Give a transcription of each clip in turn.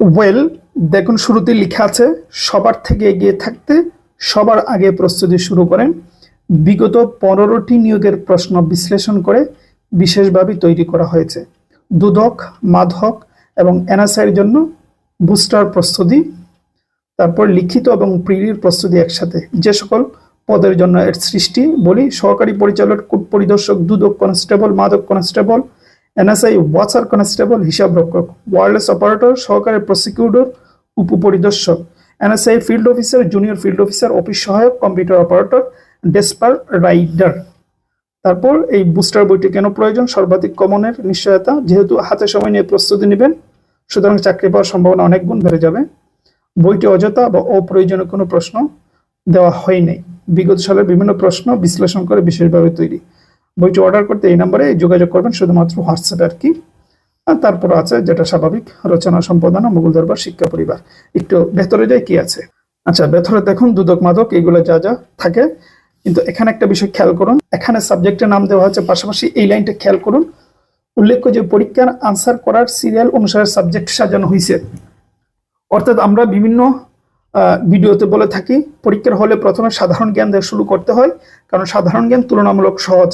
Well, দেখুন শুরুতে লেখা আছে, সবার থেকে এগিয়ে থাকতে সবার আগে প্রস্তুতি শুরু করেন। বিগত পনেরোটি নিয়োগের প্রশ্ন বিশ্লেষণ করে বিশেষভাবে তৈরি করা হয়েছে। দুদক মাধক এবং এনএসআইয়ের জন্য বুস্টার প্রস্তুতি, তারপর লিখিত এবং প্রিলির প্রস্তুতি একসাথে। যে সকল পদের জন্য এর সৃষ্টি বলি, সহকারী পরিচালক, কূট পরিদর্শক, দুদক কনস্টেবল, মাদক কনস্টেবল এনএসআই ওয়াচার কনস্টেবল, হিসাব রক্ষক, ওয়ারলেস অপারেটর, সহকারী প্রসিকিউটর, উপপরিদর্শক। NSI field officer, junior field officer, office সহায়ক, কম্পিউটার অপারেটর, ডেসপার, রাইডার। তারপর এই বুস্টার বইটি কেন প্রয়োজন? সর্বাধিক কমনের নিশ্চয়তা, যেহেতু হাতে সময় নিয়ে প্রস্তুতি নেবেন, সুতরাং চাকরি পাওয়ার সম্ভাবনা অনেক গুণ বেড়ে যাবে। বইটি অযথা বা অপ্রয়োজনীয় কোনো প্রশ্ন দেওয়া হয়নি বিগত সালের বিভিন্ন প্রশ্ন বিশ্লেষণ করে বিশেষভাবে তৈরি। বইটি অর্ডার করতে এই নম্বরে যোগাযোগ করবেন শুধুমাত্র হোয়াটসঅ্যাপে আর কি। তারপর আছে যেটা স্বাভাবিক, রচনা সম্পাদনা, মুঘল দরবার, শিক্ষা পরিবার। একটু ভেতরে যাই কি আছে? আচ্ছা ভেতরে দেখুন, দুদক, মাদক, এগুলো যা যা থাকে। কিন্তু এখানে একটা বিষয় খেয়াল করুন, এখানে সাবজেক্টের নাম দেওয়া হচ্ছে পাশাপাশি এই লাইনটা খেয়াল করুন। উল্লেখ্য যে পরীক্ষার আনসার করার সিরিয়াল অনুসারে সাবজেক্ট সাজানো হয়েছে অর্থাৎ আমরা বিভিন্ন ভিডিওতে বলে থাকি, পরীক্ষার হলে প্রথমে সাধারণ জ্ঞান দিয়ে শুরু করতে হয়। কারণ সাধারণ জ্ঞান তুলনামূলক সহজ।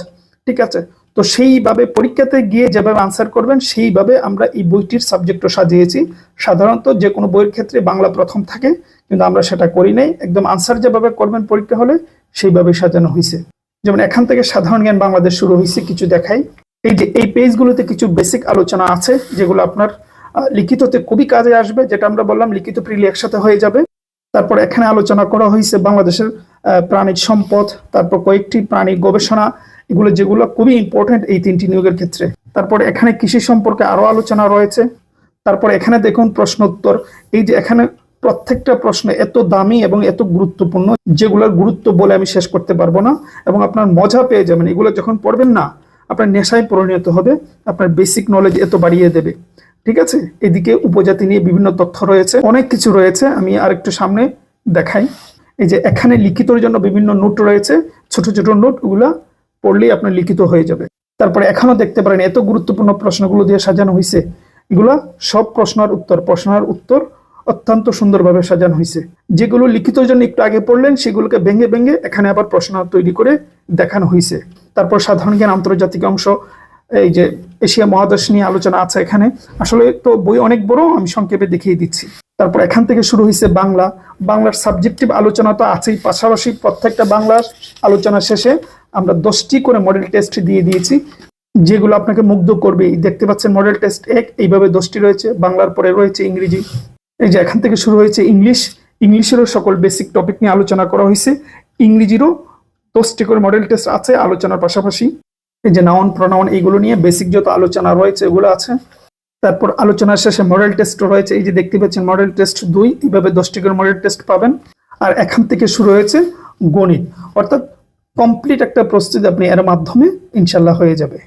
ঠিক আছে? তো সেইভাবে পরীক্ষাতে গিয়ে যেভাবে আনসার করবেন, সেইভাবে আমরা এই বইটির সাবজেক্টও সাজিয়েছি। সাধারণত যে কোনো বইয়ের ক্ষেত্রে বাংলা প্রথম থাকে, কিন্তু আমরা সেটা করি নাই। একদম আনসার যেভাবে করবেন পরীক্ষা হলে, সেইভাবে সাজানো হয়েছে যেমন এখান থেকে সাধারণ জ্ঞান বাংলাদেশ শুরু হয়েছে কিছু দেখাই। এই যে এই পেজগুলোতে কিছু বেসিক আলোচনা আছে, যেগুলো আপনার লিখিততে খুবই কাজে আসবে, যেটা আমরা বললাম লিখিত প্রিলি একসাথে হয়ে যাবে। তারপর এখানে আলোচনা করা হয়েছে বাংলাদেশের প্রাণীর সম্পদ, তারপর কয়েকটি প্রাণী গবেষণা এগুলো যেগুলো খুবই ইম্পর্টেন্ট এই তিনটি নিয়োগের ক্ষেত্রে। তারপর এখানে কৃষি সম্পর্কে আরও আলোচনা রয়েছে। তারপর এখানে দেখুন প্রশ্ন উত্তর এই যে এখানে প্রত্যেকটা প্রশ্ন এত দামি এবং এত গুরুত্বপূর্ণ যেগুলোর গুরুত্ব বলে আমি শেষ করতে পারব না এবং আপনার মজা পেয়ে যাবেন। এগুলো যখন পড়বেন না, আপনার নেশায় পরিণত হবে, আপনার বেসিক নলেজ এত বাড়িয়ে দেবে। ঠিক আছে? এদিকে উপজাতি নিয়ে বিভিন্ন তথ্য রয়েছে। অনেক কিছু রয়েছে, আমি আরেকটু সামনে দেখাই। এই যে এখানে লিখিতর জন্য বিভিন্ন নোট রয়েছে। ছোট ছোট নোট, ওগুলা পড়লেই আপনার লিখিত হয়ে যাবে। তারপরে এখনও দেখতে পারেন এত গুরুত্বপূর্ণ প্রশ্নগুলো দিয়ে সাজানো হয়েছে এগুলা সব প্রশ্নের উত্তর প্রশ্নের উত্তর অত্যন্ত সুন্দরভাবে সাজানো হয়েছে যেগুলো লিখিত জন্য একটু আগে পড়লেন, সেগুলোকে ভেঙে ভেঙে এখানে আবার প্রশ্ন তৈরি করে দেখানো হয়েছে তারপর সাধারণ জ্ঞান আন্তর্জাতিক অংশ, এই যে এশিয়া মহাদেশ নিয়ে আলোচনা আছে এখানে। আসলে তো বই অনেক বড়, আমি সংক্ষেপে দেখিয়ে দিচ্ছি। তারপর এখান থেকে শুরু হয়েছে বাংলা। বাংলার সাবজেক্টিভ আলোচনা তো আছেই, পাশাপাশি প্রত্যেকটা বাংলার আলোচনা শেষে আমরা দশটি করে মডেল টেস্ট দিয়ে দিয়েছি, যেগুলো আপনাকে মুগ্ধ করবে দেখতে পাচ্ছেন মডেল টেস্ট এক, এইভাবে দশটি রয়েছে, বাংলার পরে রয়েছে ইংরেজি। এই যে এখান থেকে শুরু হয়েছে ইংলিশ। ইংলিশেরও সকল বেসিক টপিক নিয়ে আলোচনা করা হয়েছে। ইংরেজিরও দশটি করে মডেল টেস্ট আছে আলোচনার পাশাপাশি। এই যে নাউন প্রনাউন এইগুলো নিয়ে বেসিক যত আলোচনা রয়েছে এগুলো আছে। তারপর আলোচনার শেষে মডেল টেস্ট রয়েছে। এই যে দেখতে পাচ্ছেন মডেল টেস্ট দুই, এইভাবে দশটি করে মডেল টেস্ট পাবেন। আর এখান থেকে শুরু হয়েছে গণিত। অর্থাৎ কমপ্লিট একটা প্রস্তুতি আপনি এর মাধ্যমে ইনশাল্লাহ হয়ে যাবে।